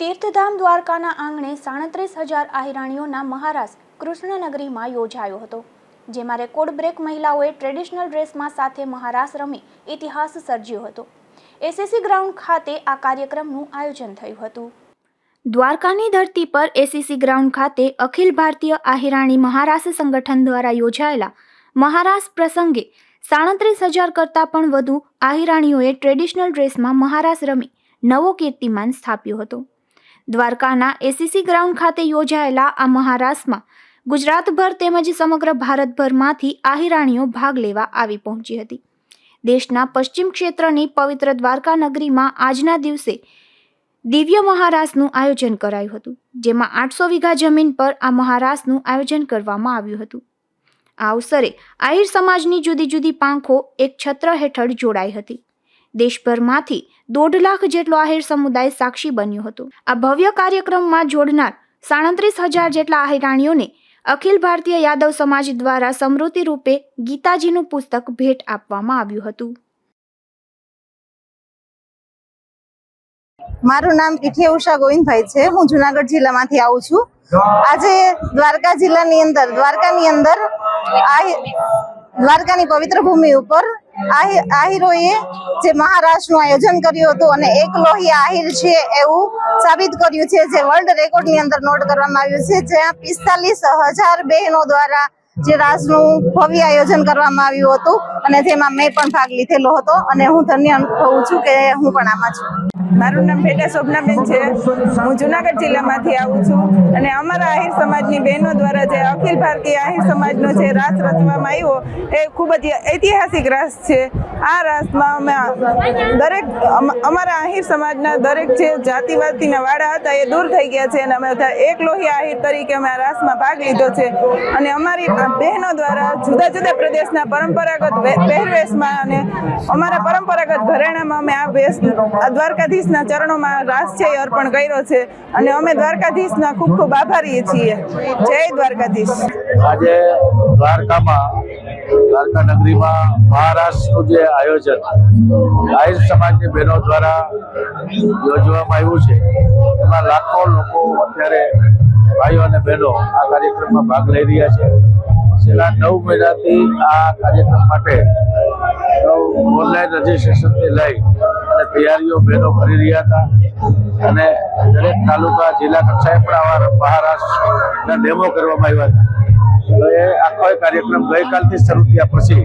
તીર્થધામ દ્વારકાના આંગણે સાડત્રીસ હજાર આહિરાણીઓના મહારાસ કૃષ્ણનગરીમાં યોજાયો હતો, જેમાં રેકોર્ડ બ્રેક મહિલાઓએ ટ્રેડિશનલ ડ્રેસમાં સાથે મહારાસ રમી ઇતિહાસ સર્જ્યો હતો. એસએસસી ગ્રાઉન્ડ ખાતે આ કાર્યક્રમનું આયોજન થયું હતું. દ્વારકાની ધરતી પર એસીસી ગ્રાઉન્ડ ખાતે અખિલ ભારતીય આહિરાણી મહારાસ સંગઠન દ્વારા યોજાયેલા મહારાસ પ્રસંગે સાડત્રીસ હજાર કરતાં પણ વધુ આહિરાણીઓએ ટ્રેડિશનલ ડ્રેસમાં મહારાસ રમી નવો કીર્તિમાન સ્થાપ્યો હતો. દ્વારકાના એસીસી ગ્રાઉન્ડ ખાતે યોજાયેલા આ મહારાસમાં ગુજરાતભર તેમજ સમગ્ર ભારતભરમાંથી આહિરાણીઓ ભાગ લેવા આવી પહોંચી હતી. દેશના પશ્ચિમ ક્ષેત્રની પવિત્ર દ્વારકા નગરીમાં આજના દિવસે દિવ્ય મહારાસનું આયોજન કરાયું હતું, જેમાં આઠસો વીઘા જમીન પર આ મહારાસનું આયોજન કરવામાં આવ્યું હતું. આ અવસરે આહિર સમાજની જુદી જુદી પાંખો એક છત્ર હેઠળ જોડાઈ હતી. દેશભરમાંથી દોઢ લાખ જેટલો આહિર સમુદાય સાક્ષી બન્યો હતો. આ ભવ્ય કાર્યક્રમમાં જોડનાર સાડત્રીસ હજાર જેટલા આહિરાણીઓને અખિલ ભારતીય યાદવ સમાજ દ્વારા સમૃદ્ધિ રૂપે ગીતાજીનું પુસ્તક ભેટ આપવામાં આવ્યું હતું. મારું નામ પીઠિયા ઉષા ગોવિંદભાઈ છે. હું જુનાગઢ જિલ્લામાંથી આવું છું. આજે દ્વારકા જિલ્લાની અંદર, દ્વારકાની અંદર આહિ- દ્વારકાની પવિત્ર ભૂમિ ઉપર આહિરોએ જે મહારાષ્ટ્રનું આયોજન કર્યું હતું અને એક લોહી આહિર છે એવું સાબિત કર્યું છે, જે વર્લ્ડ રેકોર્ડની અંદર નોટ કરવામાં આવ્યું છે, જ્યાં પિસ્તાલીસ હજાર બહેનો દ્વારા જે રાસનું ભવ્ય આયોજન કરવામાં આવ્યું હતું અને જેમાં મેં પણ ભાગ લીધેલો હતો અને હું ધન્ય અનુભવું છું કે હું પણ આમાં છું. મારું નામ ભેટા શોભનાબેન છે. હું જુનાગઢ જિલ્લામાંથી આવું છું અને અમારા આહિર સમાજની બહેનો દ્વારા જે અખિલ ભારતીય આહિર સમાજનો જે રાસ રચવામાં આવ્યો, એ ખૂબ જ ઐતિહાસિક રાસ છે. આ રાસમાં અમે દરેક અમારા આહિર સમાજના દરેક જે જાતિવાદીના વાડા હતા એ દૂર થઈ ગયા છે અને અમે બધા એક લોહી આહિર તરીકે અમે આ રાસમાં ભાગ લીધો છે. અને અમારી બહેનો દ્વારા જુદા જુદા પ્રદેશના પરંપરાગત પહેરવેશમાં અને અમારા પરંપરાગત ઘરેણામાં અમે આ વેશ, આ દ્વારકાધીશના ચરણોમાં રાસ છે અર્પણ કર્યો છે. અને અમે દ્વારકાધીશના ખૂબ ખૂબ આભારી છીએ. જય દ્વારકાધીશ. આજે દ્વારકામાં દ્વારકા નગરીમાં મહારાષ્ટ્રનું જે આયોજન આહિર સમાજની બહેનો દ્વારા યોજવામાં આવ્યું છે, એમાં લાખો લોકો અત્યારે ભાઈઓ અને બહેનો આ કાર્યક્રમમાં ભાગ લઈ રહ્યા છે. છેલ્લા નવ મહિનાથી આ કાર્યક્રમ માટે ઓનલાઈન રજીસ્ટ્રેશનથી લઈ અને તૈયારીઓ બહેનો કરી રહ્યા હતા. અને દરેક તાલુકા, જિલ્લા કક્ષાએ પણ આવા મહારાષ્ટ્રના ડેમો કરવામાં આવ્યા હતા. તો એ આખો કાર્યક્રમ ગઈકાલથી શરૂ થયા પછી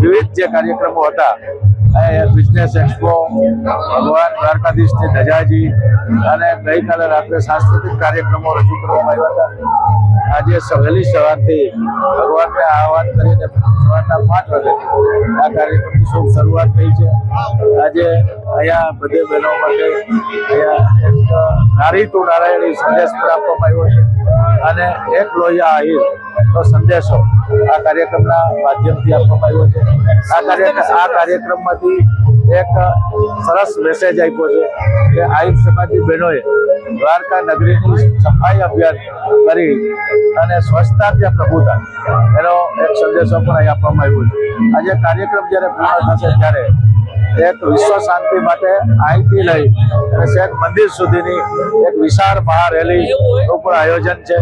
વિવિધ જે કાર્યક્રમો હતા બિઝનેસ એક્સપો ભગવાન દ્વારકાધીશની ધજાજી, અને ગઈકાલે રાત્રે સાંસ્કૃતિક કાર્યક્રમો રજૂ કરવામાં આવ્યા હતા. આજે સહેલી સવારથી ભગવાનને આહવાન કરીને સવારના પાંચ વાગ્યાથી આ કાર્યક્રમની શુભ શરૂઆત થઈ છે. આજે અહીંયા બધે બહેનો માટે અહીંયા નારી તો નારાયણી સંદેશ પણ આપવામાં આવ્યો છે. અને એક લોહિયા આહિર નો સંદેશો આ કાર્યક્રમના માધ્યમથી આપવામાં આવ્યો છે. આ કાર્યક્રમ આ કાર્યક્રમમાંથી એક સરસ મેસેજ આપ્યો છે કે આહિર સમાજની બહેનોએ દ્વારકા નગરીની સફાઈ અભિયાન કરી અને સ્વચ્છતા ત્યાં પ્રભુતા એનો એક સંદેશો પણ અહીં આપવામાં આવ્યો છે. આજે કાર્યક્રમ જ્યારે પૂર્ણ થશે ત્યારે એક વિશ્વ શાંતિ માટે અહીંથી લઈ અને શેખ મંદિર સુધીની એક વિશાળ મહારેલી નું પણ આયોજન છે.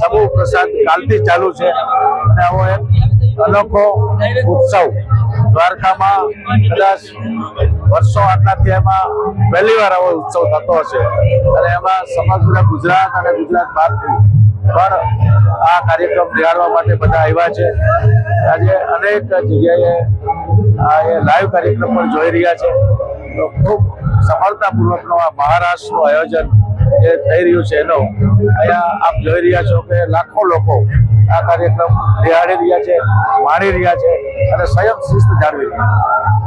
સમૂહ પ્રસાદ કાલથી ચાલુ છે અને આવો એક અનોખો ઉત્સવ દ્વારકામાં કદાચ વર્ષો આટલાથી એમાં પહેલી વાર આવો ઉત્સવ થતો હશે. અને એમાં સમગ્ર ગુજરાત અને ગુજરાત બહારથી પણ આ કાર્યક્રમ નિહાળવા માટે બધા આવ્યા છે. આજે અનેક જગ્યાએ એ લાઈવ કાર્યક્રમ પણ જોઈ રહ્યા છે. તો ખૂબ સફળતાપૂર્વકનો આ મહારાષ્ટ્રનું આયોજન જે થઈ રહ્યું છે એનો અહીંયા આપ જોઈ રહ્યા છો કે લાખો લોકો આ કાર્યક્રમ નિહાળી રહ્યા છે, માણી રહ્યા છે અને સંયમ શિસ્ત જાળવી રહ્યા છે.